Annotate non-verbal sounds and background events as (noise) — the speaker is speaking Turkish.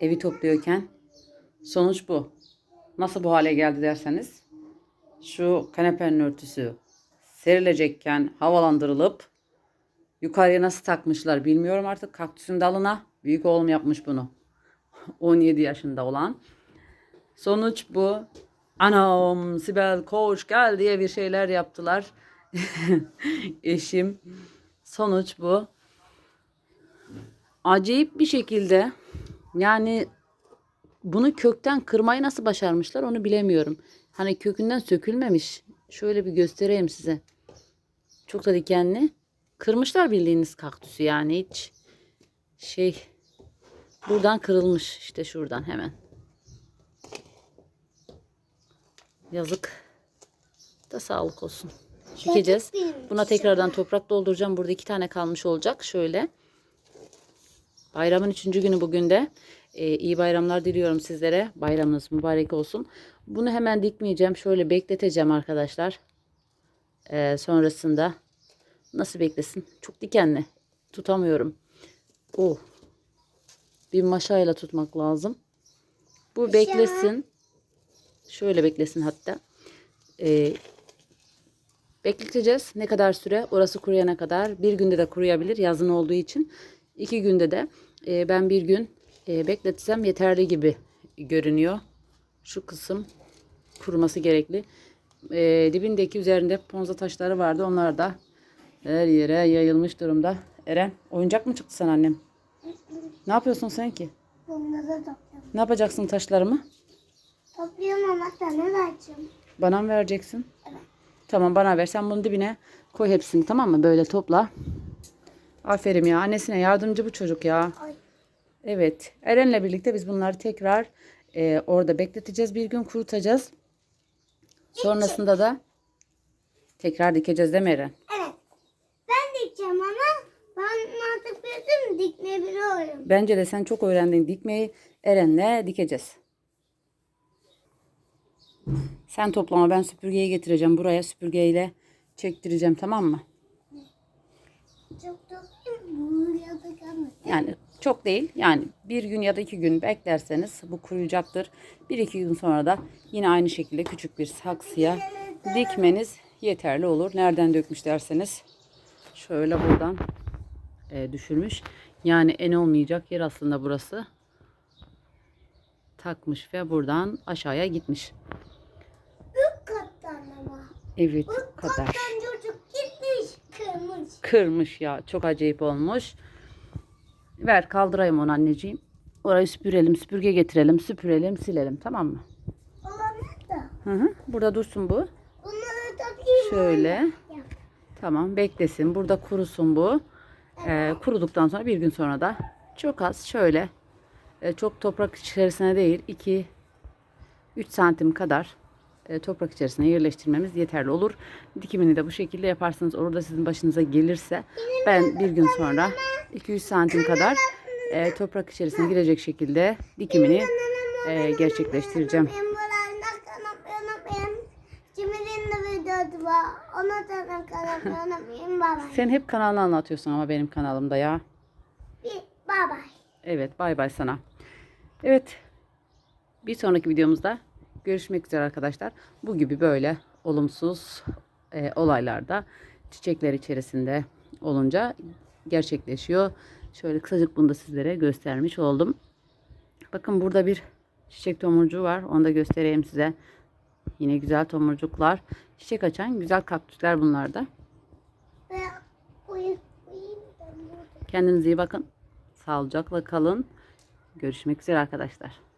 evi topluyorken sonuç bu. Nasıl bu hale geldi derseniz şu kanepenin örtüsü serilecekken havalandırılıp yukarıya nasıl takmışlar bilmiyorum artık kaktüsün dalına. Büyük oğlum yapmış bunu. (laughs) 17 yaşında olan. Sonuç bu. Anam Sibel koş gel diye bir şeyler yaptılar. (laughs) Eşim. Sonuç bu. Acayip bir şekilde yani bunu kökten kırmayı nasıl başarmışlar onu bilemiyorum. Hani kökünden sökülmemiş. Şöyle bir göstereyim size. Çok da dikenli. Kırmışlar bildiğiniz kaktüsü yani hiç şey buradan kırılmış işte şuradan hemen. Yazık. Da sağlık olsun. Dikeceğiz. Buna tekrardan toprak dolduracağım. Burada iki tane kalmış olacak. Şöyle. Bayramın üçüncü günü bugün de. Ee, iyi bayramlar diliyorum sizlere. Bayramınız mübarek olsun. Bunu hemen dikmeyeceğim. Şöyle bekleteceğim arkadaşlar. Ee, sonrasında nasıl beklesin? Çok dikenli. Tutamıyorum. Oh. Bir maşayla tutmak lazım. Bu beklesin. Şöyle beklesin hatta. Ee, bekleteceğiz. Ne kadar süre? Orası kuruyana kadar. Bir günde de kuruyabilir yazın olduğu için. İki günde de e, ben bir gün e, bekletsem yeterli gibi görünüyor. Şu kısım kuruması gerekli. E, dibindeki üzerinde ponza taşları vardı. Onlar da her yere yayılmış durumda. Eren oyuncak mı çıktı sen annem? Ne yapıyorsun sen ki? Bunları topluyorum. Ne yapacaksın taşlarımı? Topluyorum ama sana vereceğim. Bana mı vereceksin? Evet. Tamam bana ver. Sen bunun dibine koy hepsini tamam mı? Böyle topla. Aferin ya. Annesine yardımcı bu çocuk ya. Ay. Evet. Eren'le birlikte biz bunları tekrar e, orada bekleteceğiz. Bir gün kurutacağız. Sonrasında da tekrar dikeceğiz değil mi Eren? Evet. Ben dikeceğim ama ben artık büyüdüm dikmeyebiliyorum. Bence de sen çok öğrendin dikmeyi. Eren'le dikeceğiz. Sen toplama ben süpürgeyi getireceğim buraya süpürgeyle çektireceğim tamam mı? Çok da. Yani çok değil. Yani bir gün ya da iki gün beklerseniz bu kuruyacaktır. Bir iki gün sonra da yine aynı şekilde küçük bir saksıya dikmeniz yeterli olur. Nereden dökmüş derseniz şöyle buradan e, düşürmüş. Yani en olmayacak yer aslında burası. Takmış ve buradan aşağıya gitmiş. Evet kadar. Kırmış. Ya. Çok acayip olmuş. Ver kaldırayım onu anneciğim. Orayı süpürelim, süpürge getirelim, süpürelim, silelim tamam mı? Hı hı. Burada dursun bu. Şöyle. Tamam beklesin. Burada kurusun bu. Ee, kuruduktan sonra bir gün sonra da çok az şöyle e, çok toprak içerisine değil 2 3 santim kadar toprak içerisine yerleştirmemiz yeterli olur. Dikimini de bu şekilde yaparsınız. Orada sizin başınıza gelirse ben bir gün sonra 2-3 santim kadar e, toprak içerisine girecek şekilde dikimini e, gerçekleştireceğim. Sen hep kanalını anlatıyorsun ama benim kanalımda ya. Bir baba. Evet bay bay sana. Evet bir sonraki videomuzda görüşmek üzere arkadaşlar. Bu gibi böyle olumsuz e, olaylarda çiçekler içerisinde olunca gerçekleşiyor. Şöyle kısacık bunu da sizlere göstermiş oldum. Bakın burada bir çiçek tomurcuğu var. Onu da göstereyim size. Yine güzel tomurcuklar. Çiçek açan güzel kaktüsler bunlar da. Kendinize iyi bakın. Sağlıcakla kalın. Görüşmek üzere arkadaşlar.